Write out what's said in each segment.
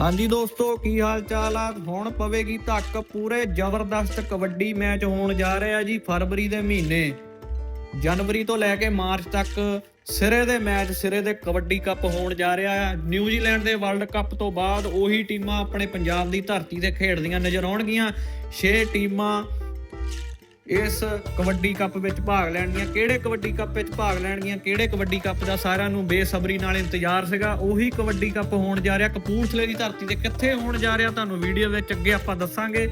ਹਾਂਜੀ ਦੋਸਤੋ, ਕੀ ਹਾਲ ਚਾਲ ਆ? ਹੁਣ ਪਵੇਗੀ ਧੱਕ ਪੂਰੇ ਜ਼ਬਰਦਸਤ ਕਬੱਡੀ ਮੈਚ ਹੋਣ ਜਾ ਰਿਹਾ ਜੀ ਫਰਵਰੀ ਦੇ ਮਹੀਨੇ। ਜਨਵਰੀ ਤੋਂ ਲੈ ਕੇ ਮਾਰਚ ਤੱਕ ਸਿਰੇ ਦੇ ਮੈਚ, ਸਿਰੇ ਦੇ ਕਬੱਡੀ ਕੱਪ ਹੋਣ ਜਾ ਰਿਹਾ ਹੈ ਨਿਊਜ਼ੀਲੈਂਡ ਦੇ ਵਰਲਡ ਕੱਪ ਤੋਂ ਬਾਅਦ ਉਹੀ ਟੀਮਾਂ ਆਪਣੇ ਪੰਜਾਬ ਦੀ ਧਰਤੀ ਤੇ ਖੇਡਦੀਆਂ ਨਜ਼ਰ ਆਉਣਗੀਆਂ। 6 ਟੀਮਾਂ ਇਸ ਕਬੱਡੀ ਕੱਪ ਵਿੱਚ ਭਾਗ ਲੈਣਗੀਆਂ। ਕਿਹੜੇ ਕਬੱਡੀ ਕੱਪ ਵਿੱਚ ਭਾਗ ਲੈਣਗੀਆਂ? ਕਿਹੜੇ ਕਬੱਡੀ ਕੱਪ ਦਾ ਸਾਰਿਆਂ ਨੂੰ ਬੇਸਬਰੀ ਨਾਲ ਇੰਤਜ਼ਾਰ ਸੀਗਾ? ਉਹੀ ਕਬੱਡੀ ਕੱਪ ਹੋਣ ਜਾ ਰਿਹਾ। ਕਪੂਰਥਲੇ ਦੀ ਧਰਤੀ ਤੇ ਕਿੱਥੇ ਹੋਣ ਜਾ ਰਿਹਾ ਤੁਹਾਨੂੰ ਵੀਡੀਓ ਵਿੱਚ ਅੱਗੇ ਆਪਾਂ ਦੱਸਾਂਗੇ।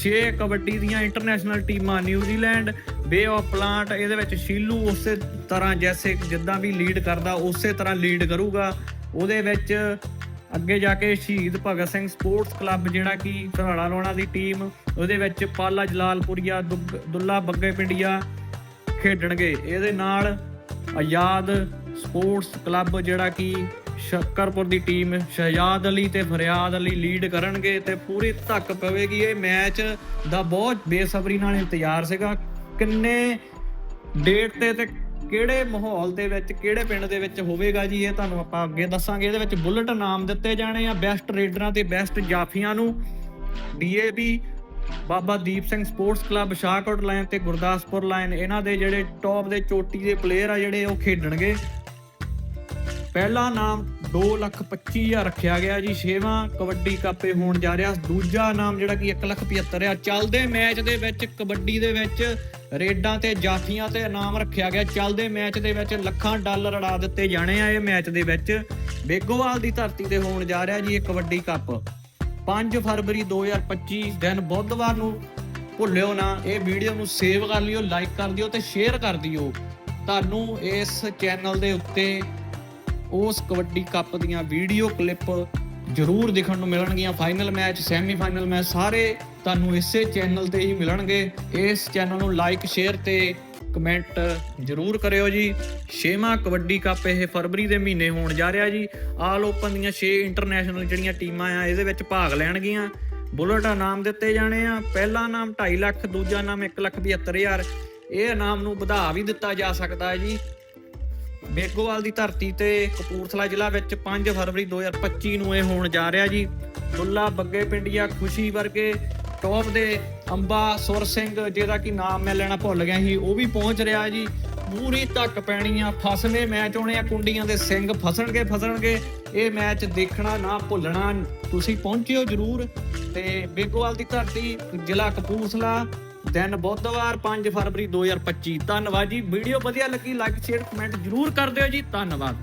6 ਕਬੱਡੀ ਦੀਆਂ ਇੰਟਰਨੈਸ਼ਨਲ ਟੀਮਾਂ ਨਿਊਜ਼ੀਲੈਂਡ ਬੇ ਆਫ ਪਲਾਂਟ ਇਹਦੇ ਵਿੱਚ ਸ਼ੀਲੂ ਉਸੇ ਤਰ੍ਹਾਂ ਜੈਸੇ ਜਿੱਦਾਂ ਵੀ ਲੀਡ ਕਰਦਾ, ਉਸੇ ਤਰ੍ਹਾਂ ਲੀਡ ਕਰੂਗਾ। ਉਹਦੇ ਵਿੱਚ ਅੱਗੇ ਜਾ ਕੇ ਸ਼ਹੀਦ ਭਗਤ ਸਿੰਘ ਸਪੋਰਟਸ ਕਲੱਬ ਜਿਹੜਾ ਕਿ ਘਰਾਲਾ ਲੋਣਾ ਦੀ ਟੀਮ, ਉਹਦੇ ਵਿੱਚ ਪਾਲਾ ਜਲਾਲਪੁਰੀਆ, ਦੁੱਗ- ਦੁੱਲਾ ਬੱਗੇ ਪਿੰਡੀਆ ਖੇਡਣਗੇ। ਇਹਦੇ ਨਾਲ ਆਜ਼ਾਦ ਸਪੋਰਟਸ ਕਲੱਬ ਜਿਹੜਾ ਕਿ ਸ਼ੱਕਰਪੁਰ ਦੀ ਟੀਮ ਸ਼ਹਿਜ਼ਾਦ ਅਲੀ ਤੇ ਫਰਿਆਦ ਅਲੀ ਲੀਡ ਕਰਨਗੇ ਤੇ ਪੂਰੀ ਧੱਕ ਪਵੇਗੀ। ਇਹ ਮੈਚ ਦਾ ਬਹੁਤ ਬੇਸਬਰੀ ਨਾਲ ਇੰਤਜ਼ਾਰ ਸੀਗਾ। ਕਿੰਨੇ ਡੇਟ ਤੇ ਤੇ ਕਿਹੜੇ ਮਾਹੌਲ ਦੇ ਵਿੱਚ, ਕਿਹੜੇ ਪਿੰਡ ਦੇ ਵਿੱਚ ਹੋਵੇਗਾ ਜੀ? ਇਹ ਤੁਹਾਨੂੰ ਆਪਾਂ ਅੱਗੇ ਦੱਸਾਂਗੇ। ਇਹਦੇ ਵਿੱਚ ਬੁਲਟ ਨਾਮ ਦਿੱਤੇ ਜਾਣੇ ਆ ਬੈਸਟ ਰੇਡਰਾਂ ਤੇ ਬੈਸਟ ਜਾਫੀਆਂ ਨੂੰ। DAB, Baba Deep Singh sports club, Shahkot line ਤੇ ਗੁਰਦਾਸਪੁਰ ਲਾਈਨ। ਇਹਨਾਂ ਦੇ ਜਿਹੜੇ ਟੌਪ ਦੇ ਚੋਟੀ ਦੇ ਪਲੇਅਰ ਆ ਜਿਹੜੇ ਉਹ ਖੇਡਣਗੇ। ਪਹਿਲਾ ਨਾਮ 225000 ਰੱਖਿਆ ਗਿਆ ਜੀ ਛੇਵਾਂ ਕਬੱਡੀ ਕੱਪ ਹੋਣ ਜਾ ਰਿਹਾ। ਦੂਜਾ ਨਾਮ ਜਿਹੜਾ ਕਿ 1,75 ਆ। ਚੱਲਦੇ ਮੈਚ ਦੇ ਵਿੱਚ ਕਬੱਡੀ ਦੇ ਵਿੱਚ ਰੇਡਾਂ ਤੇ ਜਾਫੀਆਂ ਤੇ ਇਨਾਮ ਰੱਖਿਆ ਗਿਆ। ਚੱਲਦੇ ਮੈਚ ਦੇ ਵਿੱਚ ਲੱਖਾਂ ਡਾਲਰ ਅੜਾ ਦਿੱਤੇ ਜਾਣੇ ਆ ਇਹ ਮੈਚ ਦੇ ਵਿੱਚ। ਬੇਗੋਵਾਲ ਦੀ ਧਰਤੀ ਤੇ ਹੋਣ ਜਾ ਰਿਹਾ ਜੀ ਇਹ ਕਬੱਡੀ ਕੱਪ। 5 ਫਰਵਰੀ 2025 ਦਿਨ ਬੁੱਧਵਾਰ ਨੂੰ ਭੁੱਲਿਓ ਨਾ ਇਹ ਵੀਡੀਓ ਨੂੰ ਸੇਵ ਕਰ ਲਿਓ ਲਾਈਕ ਕਰ ਦਿਓ ਤੇ ਸ਼ੇਅਰ ਕਰ ਦਿਓ। ਤੁਹਾਨੂੰ ਇਸ ਚੈਨਲ ਦੇ ਉੱਤੇ ਉਸ ਕਬੱਡੀ ਕੱਪ ਦੀਆਂ ਵੀਡੀਓ ਕਲਿੱਪ ਜ਼ਰੂਰ ਦੇਖਣ ਨੂੰ ਮਿਲਣਗੀਆਂ। Final match semi final match ਸਾਰੇ ਤੁਹਾਨੂੰ ਇਸੇ ਚੈਨਲ ਤੇ ਹੀ ਮਿਲਣਗੇ। ਇਸ ਚੈਨਲ ਨੂੰ ਲਾਈਕ ਸ਼ੇਅਰ ਤੇ ਕਮੈਂਟ ਜ਼ਰੂਰ ਕਰਿਓ ਜੀ। ਛੇਵਾਂ ਕਬੱਡੀ ਕੱਪ ਇਹ ਫਰਵਰੀ ਦੇ ਮਹੀਨੇ ਹੋਣ ਜਾ ਰਿਹਾ ਜੀ। ਆਲ ਓਪਨ ਦੀਆਂ 6 ਇੰਟਰਨੈਸ਼ਨਲ ਜਿਹੜੀਆਂ ਟੀਮਾਂ ਆ ਇਹਦੇ ਵਿੱਚ ਭਾਗ ਲੈਣਗੀਆਂ। ਬੁਲਟ ਇਨਾਮ ਦਿੱਤੇ ਜਾਣੇ ਆ। ਪਹਿਲਾ ਨਾਮ 2.5 ਲੱਖ ਦੂਜਾ ਨਾਮ 1,75,000 ਇਹ ਇਨਾਮ ਨੂੰ ਵਧਾ ਵੀ ਦਿੱਤਾ ਜਾ ਸਕਦਾ ਹੈ ਜੀ। ਬੇਗੋਵਾਲ ਦੀ ਧਰਤੀ ਤੇ ਕਪੂਰਥਲਾ ਜ਼ਿਲ੍ਹਾ ਵਿੱਚ 5 ਫਰਵਰੀ 2025 ਨੂੰ ਇਹ ਹੋਣ ਜਾ ਰਿਹਾ ਜੀ। ਦੁੱਲਾ ਬੱਗੇ ਪਿੰਡੀਆ, ਖੁਸ਼ੀ ਵਰਗੇ ਟੌਪ ਦੇ ਅੰਬਾ, ਸੁਰ ਸਿੰਘ, ਜਿਹਦਾ ਕਿ ਨਾਮ ਮੈਂ ਲੈਣਾ ਭੁੱਲ ਗਿਆ ਸੀ, ਉਹ ਵੀ ਪਹੁੰਚ ਰਿਹਾ ਜੀ। ਪੂਰੀ ਧੱਕ ਪੈਣੀ ਆ ਫਸਵੇਂ ਮੈਚ ਹੋਣੇ ਆ, ਕੁੰਡੀਆਂ ਦੇ ਸਿੰਘ ਫਸਣਗੇ ਫਸਣਗੇ। ਇਹ ਮੈਚ ਦੇਖਣਾ ਨਾ ਭੁੱਲਣਾ, ਤੁਸੀਂ ਪਹੁੰਚਿਓ ਜਰੂਰ। ਤੇ ਬੇਗੋਵਾਲ ਦੀ ਧਰਤੀ, ਜ਼ਿਲ੍ਹਾ ਕਪੂਰਥਲਾ ਦਿਨ ਬੁੱਧਵਾਰ 5 ਫਰਵਰੀ 2025 ਧੰਨਵਾਦ ਜੀ। ਵੀਡੀਓ ਵਧੀਆ ਲੱਗੀ ਲਾਈਕ ਸ਼ੇਅਰ ਕਮੈਂਟ ਜਰੂਰ ਕਰ ਦਿਓ ਜੀ। ਧੰਨਵਾਦ।